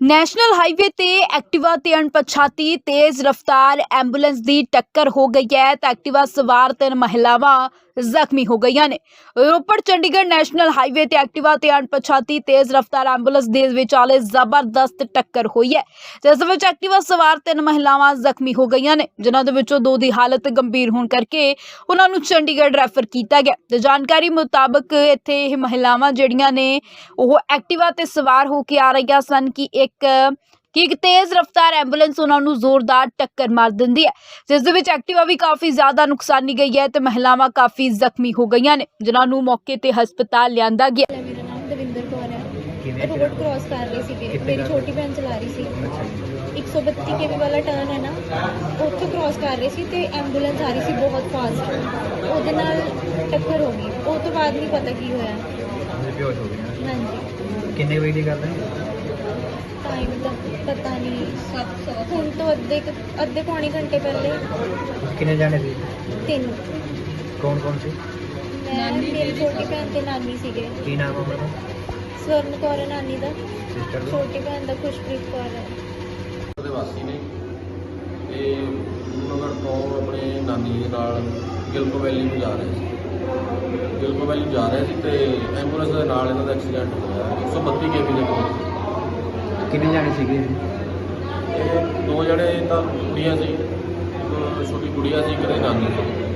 National highway ਤੇ Activa ਤੇ ਅਣਪਛਾਤੀ, ਤੇਜ਼ ਰਫ਼ਤਾਰ ਐਂਬੂਲੈਂਸ ਦੀ ਟੱਕਰ ਹੋ ਗਈ ਹੈ ਤਾਂ ਐਕਟਿਵਾ ਸਵਾਰ ਤਿੰਨ ਮਹਿਲਾਵਾਂ ਜ਼ਖਮੀ ਹੋ ਗਈਆਂ ਨੇ। ਰੋਪੜ, ਚੰਡੀਗੜ੍ਹ ਨੈਸ਼ਨਲ ਹਾਈਵੇ ਤੇ ਐਕਟਿਵਾ ਤੇ ਅਣਪਛਾਤੀ, ਤੇਜ਼ ਰਫ਼ਤਾਰ ਐਂਬੂਲੈਂਸ ਦੇ ਵਿਚਾਲੇ ਜ਼ਬਰਦਸਤ ਟੱਕਰ ਹੋਈ ਹੈ, ਜਿਸ ਵਿੱਚ ਐਕਟਿਵਾ ਸਵਾਰ ਤਿੰਨ ਮਹਿਲਾਵਾਂ ਜ਼ਖਮੀ ਹੋ ਗਈਆਂ ਨੇ, ਜਿਨ੍ਹਾਂ ਦੇ ਵਿੱਚੋਂ ਦੋ ਦੀ ਹਾਲਤ ਗੰਭੀਰ ਹੋਣ ਕਰਕੇ ਉਹਨਾਂ ਨੂੰ ਚੰਡੀਗੜ੍ਹ ਰੈਫਰ ਕੀਤਾ ਗਿਆ। ਤੇ ਜਾਣਕਾਰੀ ਮੁਤਾਬਕ ਇੱਥੇ ਇਹ ਮਹਿਲਾਵਾਂ ਜਿਹੜੀਆਂ ਨੇ, ਉਹ ਐਕਟਿਵਾ ਤੇ ਸਵਾਰ ਹੋ ਕੇ ਆ ਰਹੀਆਂ ਸਨ ਕਿ ਇੱਕ ਕਿ ਇੱਕ ਤੇਜ਼ ਰਫ਼ਤਾਰ ਐਂਬੂਲੈਂਸ ਉਹਨਾਂ ਨੂੰ ਜ਼ੋਰਦਾਰ ਟੱਕਰ ਮਾਰ ਦਿੰਦੀ ਹੈ। ਜਿਸ ਦੇ ਵਿੱਚ ਐਕਟਿਵਾ ਵੀ ਕਾਫੀ ਜ਼ਿਆਦਾ ਨੁਕਸਾਨੀ ਗਈ ਹੈ ਤੇ ਮਹਿਲਾਵਾਂ ਕਾਫੀ ਜ਼ਖਮੀ ਹੋ ਗਈਆਂ ਨੇ ਜਿਨ੍ਹਾਂ ਨੂੰ ਮੌਕੇ ਤੇ ਹਸਪਤਾਲ ਲਿਆਂਦਾ ਗਿਆ। ਮੇਰਾ ਨਾਮ ਦਵਿੰਦਰ ਕੌਰ ਹੈ। ਰੋਡ ਕ੍ਰਾਸ ਕਰ ਰਹੀ ਕਿੱਥੇ ਮੇਰੀ ਛੋਟੀ ਭੈਣ ਚਲਾ ਰਹੀ ਸੀ। ਅੱਛਾ ਜੀ। 132 ਕੇਵੀ ਵਾਲਾ ਟਰਨ ਹੈ ਨਾ ਉੱਥੇ ਕ੍ਰਾਸ ਕਰ ਰਹੀ ਸੀ ਤੇ ਐਂਬੂਲੈਂਸ ਆ ਰਹੀ ਸੀ ਬਹੁਤ ਫਾਸਟ ਉਹਦੇ ਨਾਲ ਟੱਕਰ ਹੋ ਗਈ। ਉਹ ਤੋਂ ਬਾਅਦ ਨਹੀਂ ਪਤਾ ਕੀ ਹੋਇਆ। ਬੇਹੋਸ਼ ਹੋ ਨਾ। ਹਾਂਜੀ। ਕਿੰਨੇ ਵਜੇ ਦੀ ਗੱਲ ਹੈ? ਟਾਈਮ ਦਾ ਪਤਾ ਨਹੀਂ ਹੁਣ ਤੋਂ ਅੱਧੇ ਕੁ- ਅੱਧੇ ਪੌਣੇ ਘੰਟੇ ਪਹਿਲੇ। ਕਿੰਨੇ ਜਾਣੇ ਸੀ? ਤਿੰਨ। ਕੌਣ ਕੌਣ ਸੀ? ਮੈਂ ਮੇਰੀ ਛੋਟੀ ਭੈਣ ਤੇ ਨਾਨੀ ਸੀਗੇ। ਕੀ ਨਾਮ ਉਹਨਾਂ ਸਵਰਨ ਕੌਰ ਹੈ ਨਾਨੀ ਦਾ। ਸਿਸਟਰ ਦਾ। ਛੋਟੀ ਭੈਣ ਦਾ ਖੁਸ਼ਪ੍ਰੀਤ ਕੌਰ ਹੈ। ਦੇ ਵਾਸੀ ਨੇ। ਤੇ ਗੁਰੂਨਗਰ ਤੋਂ ਆਪਣੇ ਨਾਨੀ ਦੇ ਨਾਲ ਗਿਲਕੋ ਵੈਲੀ ਨੂੰ ਜਾ ਰਹੇ ਸੀ। ਗਿਲਕੋ ਵੈਲੀ ਜਾ ਰਹੇ ਸੀ ਤੇ ਐਂਬੂਲੈਂਸ ਦੇ ਨਾਲ ਇਹਨਾਂ ਦਾ ਐਕਸੀਡੈਂਟ ਹੋਇਆ। 132 ਕੇਵੀ ਦੇ ਕੋਲ। ਕਿੰਨੇ ਜਾਣੇ ਸੀਗੇ? ਇਹ ਦੋ ਜਣੇ ਤਾਂ ਕੁੜੀਆਂ ਸੀ, ਇੱਕ ਛੋਟੀ ਕੁੜੀਆਂ ਸੀ ਕਿਤੇ ਨਾਨੀ ਸੀ